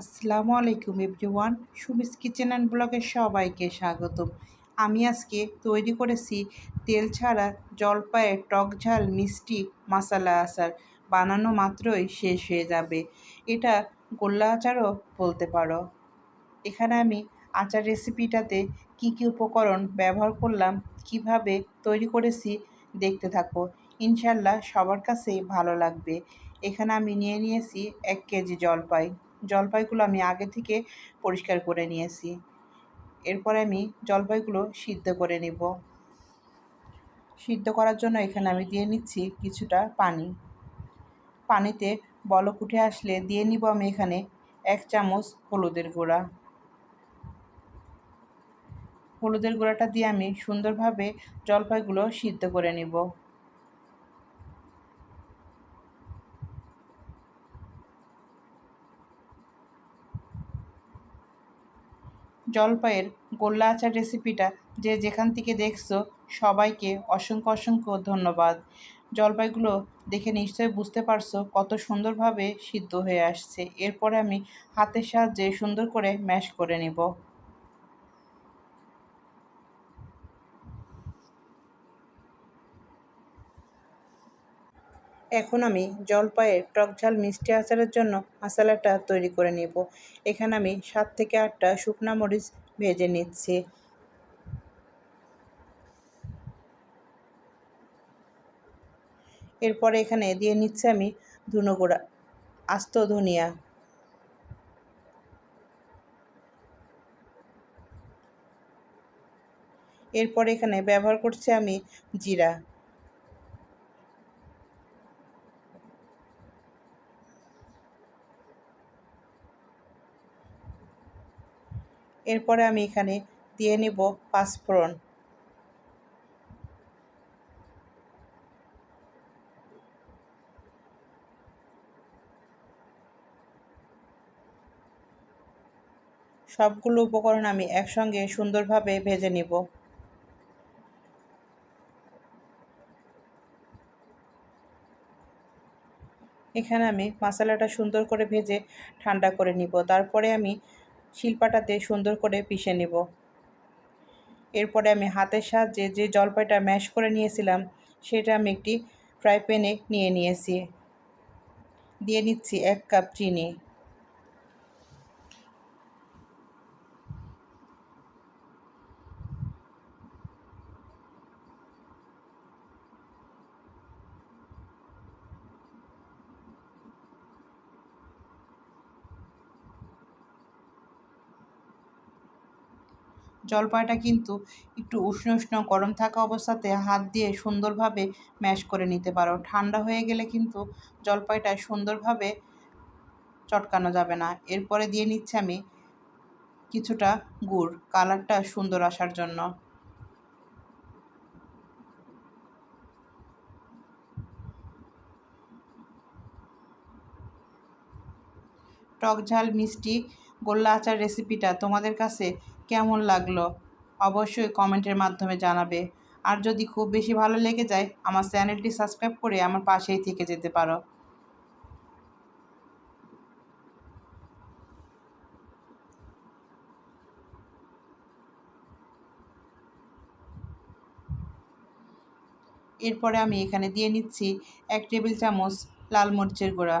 আসসালামু আলাইকুম everyone. Sumi's kitchen and ব্লগে সবাইকে স্বাগতম। আমি আজকে তৈরি করেছি তেল ছাড়া জলপাইয়ের টক ঝাল মিষ্টি মশালা আচার। বানানো মাত্রই শেষ হয়ে যাবে। এটা গোল্লা আচারও বলতে পারো। এখানে আমি আচার রেসিপিটাতে কি কি উপকরণ ব্যবহার করলাম, কীভাবে তৈরি করেছি দেখতে থাকো। ইনশাল্লাহ সবার কাছেই ভালো লাগবে। এখানে আমি নিয়ে নিয়েছি এক কেজি জলপাই। জলপাইগুলো আমি আগে থেকে পরিষ্কার করে নিয়েছি। এরপরে আমি জলপাইগুলো সিদ্ধ করে নেব। সিদ্ধ করার জন্য এখানে আমি দিয়ে নিচ্ছি কিছুটা পানি। পানিতে বলক উঠে আসলে দিয়ে নিব আমি এখানে এক চামচ হলুদের গুঁড়া। হলুদের গুঁড়াটা দিয়ে আমি সুন্দরভাবে জলপাইগুলো সিদ্ধ করে নেব। জলপাইয়ের গোল্লা আচার রেসিপিটা যে যেখান থেকে দেখছ, সবাইকে অসংখ্য অসংখ্য ধন্যবাদ। জলপাইগুলো দেখে নিশ্চয়ই বুঝতে পারছ কত সুন্দরভাবে সিদ্ধ হয়ে আসছে। এরপরে আমি হাতের সাহায্যে সুন্দর করে ম্যাশ করে নেব। এখন আমি জলপাইয়ের টক ঝাল মিষ্টি আচারের জন্য মশালাটা তৈরি করে নেব। এখানে আমি সাত থেকে আটটা শুকনা মরিচ ভেজে নিচ্ছি। এরপরে এখানে দিয়ে নিচ্ছি আমি ধুনো গুঁড়া, আস্ত ধনিয়া। এরপর এখানে ব্যবহার করছি আমি জিরা। এরপরে আমি এখানে দিয়ে নেব পাঁচফোড়ন সবগুলো উপকরণ আমি একসঙ্গে সুন্দরভাবে ভেজে নিব। এখানে আমি মশলাটা সুন্দর করে ভেজে ঠান্ডা করে নিব। তারপরে আমি শিলপাটাতে সুন্দর করে পিষে নেব। এরপরে আমি হাতের সাহায্যে যে জলপাইটা ম্যাশ করে নিয়েছিলাম, সেটা আমি একটি ফ্রাই প্যানে নিয়ে নিয়েছি। দিয়ে নিচ্ছি এক কাপ চিনি। জলপাইটা কিন্তু একটু উষ্ণ উষ্ণ গরম থাকা অবস্থাতে হাত দিয়ে সুন্দরভাবে ম্যাশ করে নিতে পারো। ঠান্ডা হয়ে গেলে কিন্তু জলপাইটা সুন্দরভাবে চটকানো যাবে না। এরপরে দিয়ে নিচ্ছে আমি কিছুটা গুড়। কালারটা সুন্দর আসার জন্য। টক ঝাল মিষ্টি গোল্লা আচার রেসিপিটা তোমাদের কাছে কেমন লাগল অবশ্যই কমেন্টের মাধ্যমে জানাবে। আর যদি খুব বেশি ভালো লেগে যায়, আমার চ্যানেলটি সাবস্ক্রাইব করে আমার পাশেই থেকে যেতে পারো। এরপরে আমি এখানে দিয়ে নিচ্ছি এক টেবিল চামচ লাল মরিচের গুঁড়া।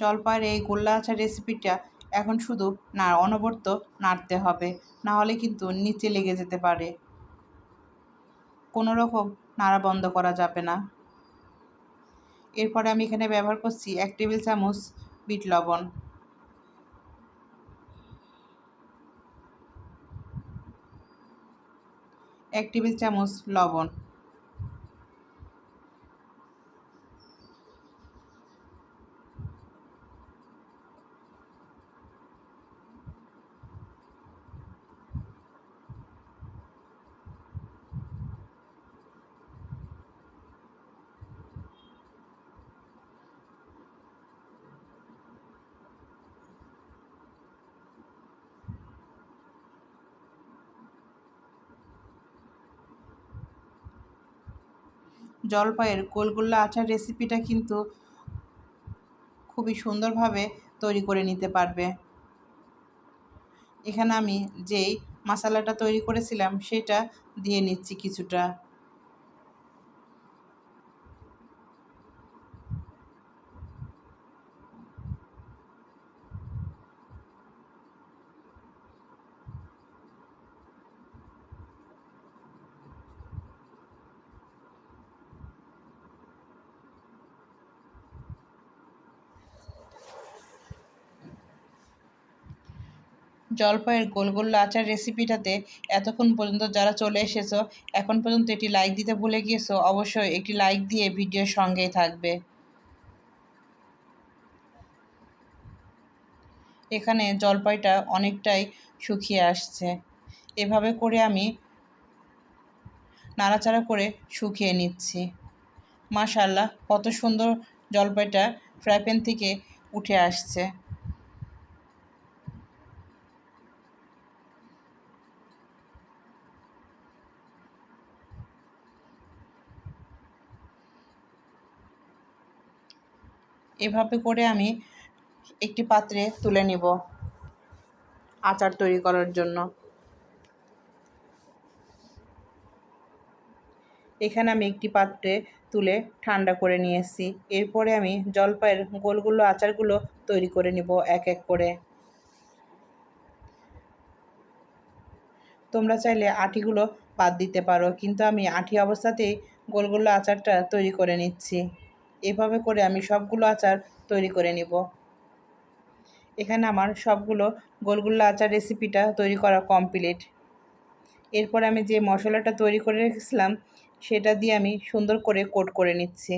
জলপাইয়ের এই গোল্লা আচার রেসিপিটা এখন শুধু না, অনবরত নাড়তে হবে। না হলে কিন্তু নিচে লেগে যেতে পারে। কোনো রকম নাড়া বন্ধ করা যাবে না। এরপরে আমি এখানে ব্যবহার করছি এক টেবিল চামচ বিট লবণ। এক টেবিল চামচ লবণ। জলপাইয়ের গোলগোল্লা আচার রেসিপিটা কিন্তু খুবই সুন্দরভাবে তৈরি করে নিতে পারবে। এখানে আমি যেই মশালাটা তৈরি করেছিলাম, সেটা দিয়ে নিচ্ছি কিছুটা। জলপাইয়ের গোলগোল্লা আচার রেসিপিটাতে এতক্ষণ পর্যন্ত যারা চলে এসেছ, এখন পর্যন্ত একটি লাইক দিতে ভুলে গিয়েছো, অবশ্যই একটি লাইক দিয়ে ভিডিওর সঙ্গেই থাকবে। এখানে জলপাইটা অনেকটাই শুকিয়ে আসছে। এভাবে করে আমি নাড়াচাড়া করে শুকিয়ে নিচ্ছি। মাশাল্লাহ কত সুন্দর জলপাইটা ফ্রাই প্যান থেকে উঠে আসছে। এভাবে করে আমি একটি পাত্রে তুলে নিব আচার তৈরি করার জন্য। এখানে আমি একটি পাত্রে তুলে ঠান্ডা করে নিয়েছি। এরপরে আমি জলপাইয়ের গোলগুলো আচারগুলো তৈরি করে নিব এক এক করে। তোমরা চাইলে আটিগুলো বাদ দিতে পারো, কিন্তু আমি আটি অবস্থাতেই গোলগুলো আচারটা তৈরি করে নিচ্ছি। এভাবে করে আমি সবগুলো আচার তৈরি করে নিব। এখানে আমার সবগুলো গোলগুল্লা আচার রেসিপিটা তৈরি করা কমপ্লিট এরপর আমি যে মশলাটা তৈরি করে রেখেছিলাম, সেটা দিয়ে আমি সুন্দর করে কোট করে নিচ্ছি।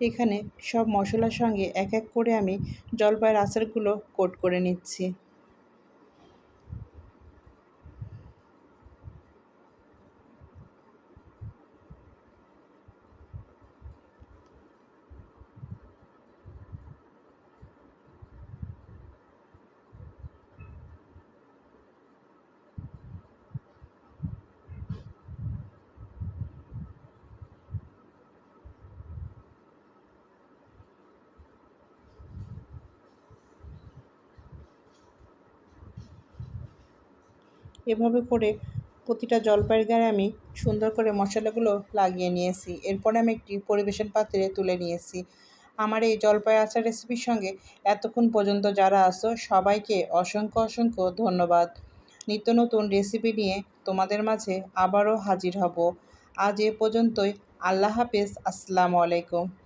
এখানে সব মশলার সঙ্গে এক এক করে আমি জলপাইয়ের আচারগুলো কোট করে নিচ্ছি। এভাবে করে প্রতিটা জলপাইয়ের গায়ে আমি সুন্দর করে মশলাগুলো লাগিয়ে নিয়েছি। এরপরে আমি একটি পরিবেশন পাত্রে তুলে নিয়েছি। আমার এই জলপাই আচার রেসিপির সঙ্গে এতক্ষণ পর্যন্ত যারা আসো সবাইকে অসংখ্য অসংখ্য ধন্যবাদ। নিত্য নতুন রেসিপি নিয়ে তোমাদের মাঝে আবারও হাজির হব। আজ এ পর্যন্তই। আল্লাহ হাফেজ। আসসালামু আলাইকুম।